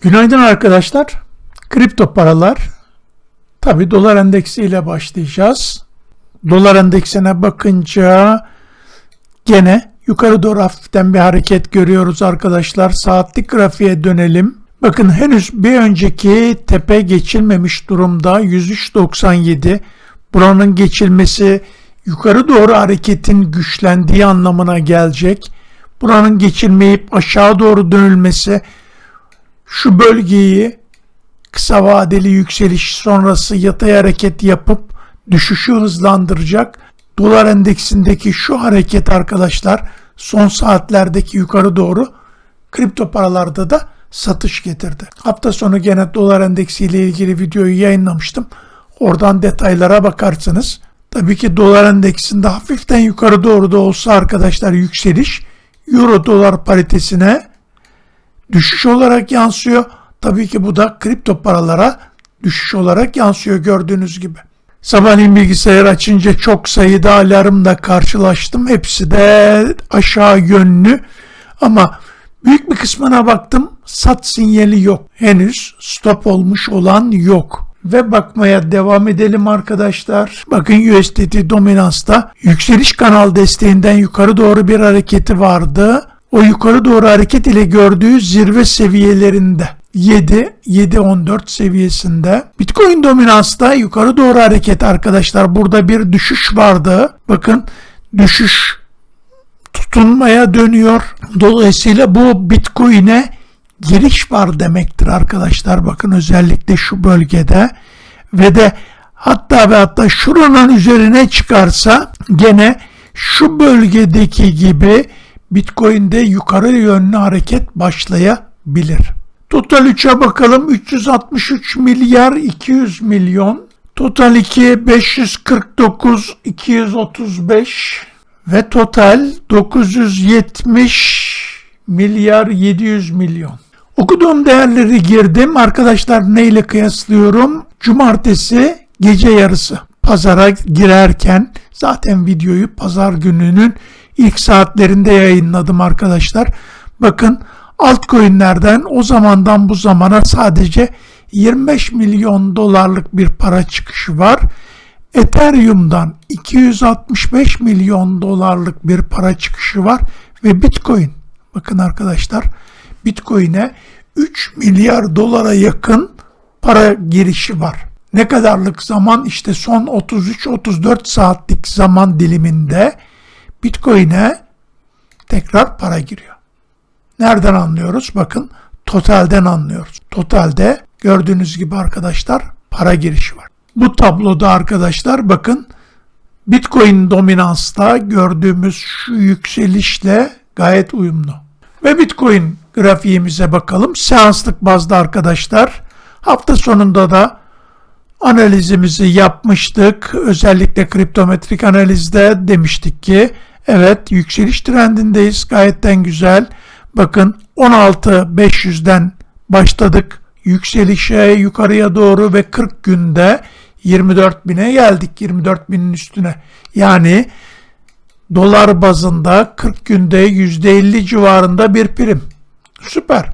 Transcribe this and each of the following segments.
Günaydın arkadaşlar. Kripto paralar. Tabi dolar endeksi ile başlayacağız. Dolar endeksine bakınca gene yukarı doğru hafiften bir hareket görüyoruz arkadaşlar. Saatlik grafiğe dönelim. Bakın henüz bir önceki tepe geçilmemiş durumda 103.97. Buranın geçilmesi yukarı doğru hareketin güçlendiği anlamına gelecek. Buranın geçilmeyip aşağı doğru dönülmesi şu bölgeyi kısa vadeli yükseliş sonrası yatay hareket yapıp düşüşü hızlandıracak. Dolar endeksindeki şu hareket arkadaşlar son saatlerdeki yukarı doğru kripto paralarda da satış getirdi. Hafta sonu gene dolar endeksi ile ilgili videoyu yayınlamıştım. Oradan detaylara bakarsınız. Tabii ki dolar endeksinde hafiften yukarı doğru da olsa arkadaşlar yükseliş euro dolar paritesine düşüş olarak yansıyor. Tabii ki bu da kripto paralara düşüş olarak yansıyor gördüğünüz gibi. Sabahleyin bilgisayar açınca çok sayıda alarmla karşılaştım. Hepsi de aşağı yönlü ama büyük bir kısmına baktım sat sinyali yok. Henüz stop olmuş olan yok. Ve bakmaya devam edelim arkadaşlar. Bakın USDT dominansta yükseliş kanal desteğinden yukarı doğru bir hareketi vardı o yukarı doğru hareket ile gördüğü zirve seviyelerinde 7 7.14 seviyesinde. Bitcoin dominansta yukarı doğru hareket arkadaşlar. Burada bir düşüş vardı. Bakın düşüş tutunmaya dönüyor. Dolayısıyla bu Bitcoin'e giriş var demektir arkadaşlar. Bakın özellikle şu bölgede ve de hatta ve hatta şuranın üzerine çıkarsa gene şu bölgedeki gibi Bitcoin'de yukarı yönlü hareket başlayabilir. Total 3'e bakalım 363 milyar 200 milyon. Total 2 549 235 ve total 970 milyar 700 milyon. Okuduğum değerleri girdim. Arkadaşlar neyle kıyaslıyorum? Cumartesi gece yarısı pazara girerken zaten videoyu pazar gününün ilk saatlerinde yayınladım arkadaşlar. Bakın altcoin'lerden o zamandan bu zamana sadece 25 milyon dolarlık bir para çıkışı var. Ethereum'dan 265 milyon dolarlık bir para çıkışı var ve Bitcoin bakın arkadaşlar Bitcoin'e 3 milyar dolara yakın para girişi var. Ne kadarlık zaman işte son 33-34 saatlik zaman diliminde Bitcoin'e tekrar para giriyor. Nereden anlıyoruz? Bakın totalden anlıyoruz. Totalde gördüğünüz gibi arkadaşlar para girişi var. Bu tabloda arkadaşlar bakın Bitcoin dominansta gördüğümüz şu yükselişle gayet uyumlu. Ve Bitcoin grafiğimize bakalım. Seanslık bazda arkadaşlar hafta sonunda da analizimizi yapmıştık. Özellikle kriptometrik analizde demiştik ki evet yükseliş trendindeyiz. Gayetten güzel. Bakın 16.500'den başladık yükselişe yukarıya doğru ve 40 günde 24.000'e geldik. 24.000'in üstüne. Yani dolar bazında 40 günde %50 civarında bir prim. Süper.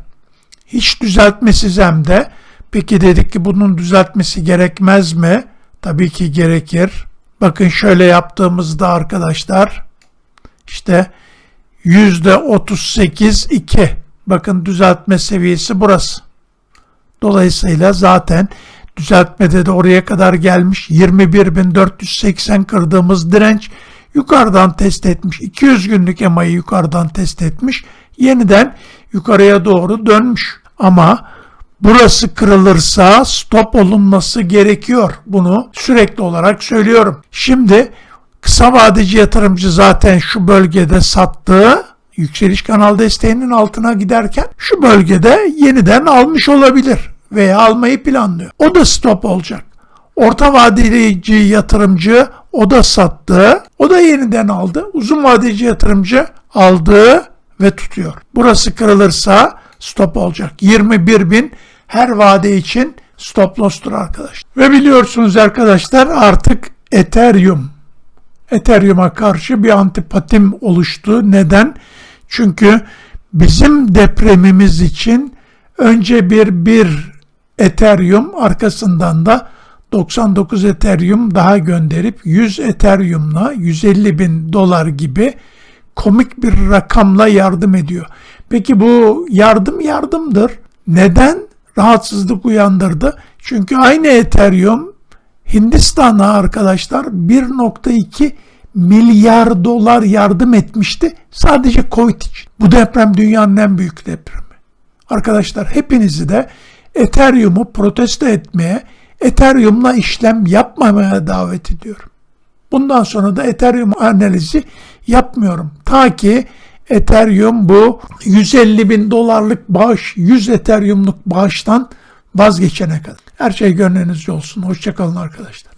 Hiç düzeltmesiz hem de Peki dedik ki bunun düzeltmesi gerekmez mi? Tabii ki gerekir. Bakın şöyle yaptığımızda arkadaşlar işte yüzde 38 2. Bakın düzeltme seviyesi burası. Dolayısıyla zaten düzeltmede de oraya kadar gelmiş 21.480 kırdığımız direnç yukarıdan test etmiş. 200 günlük EMA'yı yukarıdan test etmiş. Yeniden yukarıya doğru dönmüş. Ama Burası kırılırsa stop olunması gerekiyor. Bunu sürekli olarak söylüyorum. Şimdi kısa vadeci yatırımcı zaten şu bölgede sattığı yükseliş kanal desteğinin altına giderken şu bölgede yeniden almış olabilir veya almayı planlıyor. O da stop olacak. Orta vadeci yatırımcı o da sattı. O da yeniden aldı. Uzun vadeci yatırımcı aldı ve tutuyor. Burası kırılırsa stop olacak. 21 bin her vade için stop loss'tur arkadaşlar. Ve biliyorsunuz arkadaşlar artık Ethereum Ethereum'a karşı bir antipatim oluştu. Neden? Çünkü bizim depremimiz için Önce bir bir Ethereum arkasından da 99 Ethereum daha gönderip 100 Ethereum'la 150 bin dolar gibi komik bir rakamla yardım ediyor. Peki bu yardım yardımdır. Neden rahatsızlık uyandırdı? Çünkü aynı Ethereum Hindistan'a arkadaşlar 1.2 milyar dolar yardım etmişti sadece Covid için. Bu deprem dünyanın en büyük depremi. Arkadaşlar hepinizi de Ethereum'u protesto etmeye, Ethereum'la işlem yapmamaya davet ediyorum. Bundan sonra da Ethereum analizi yapmıyorum. Ta ki Ethereum bu 150 bin dolarlık bağış, 100 Ethereum'luk bağıştan vazgeçene kadar. Her şey gönlünüzce olsun. Hoşçakalın arkadaşlar.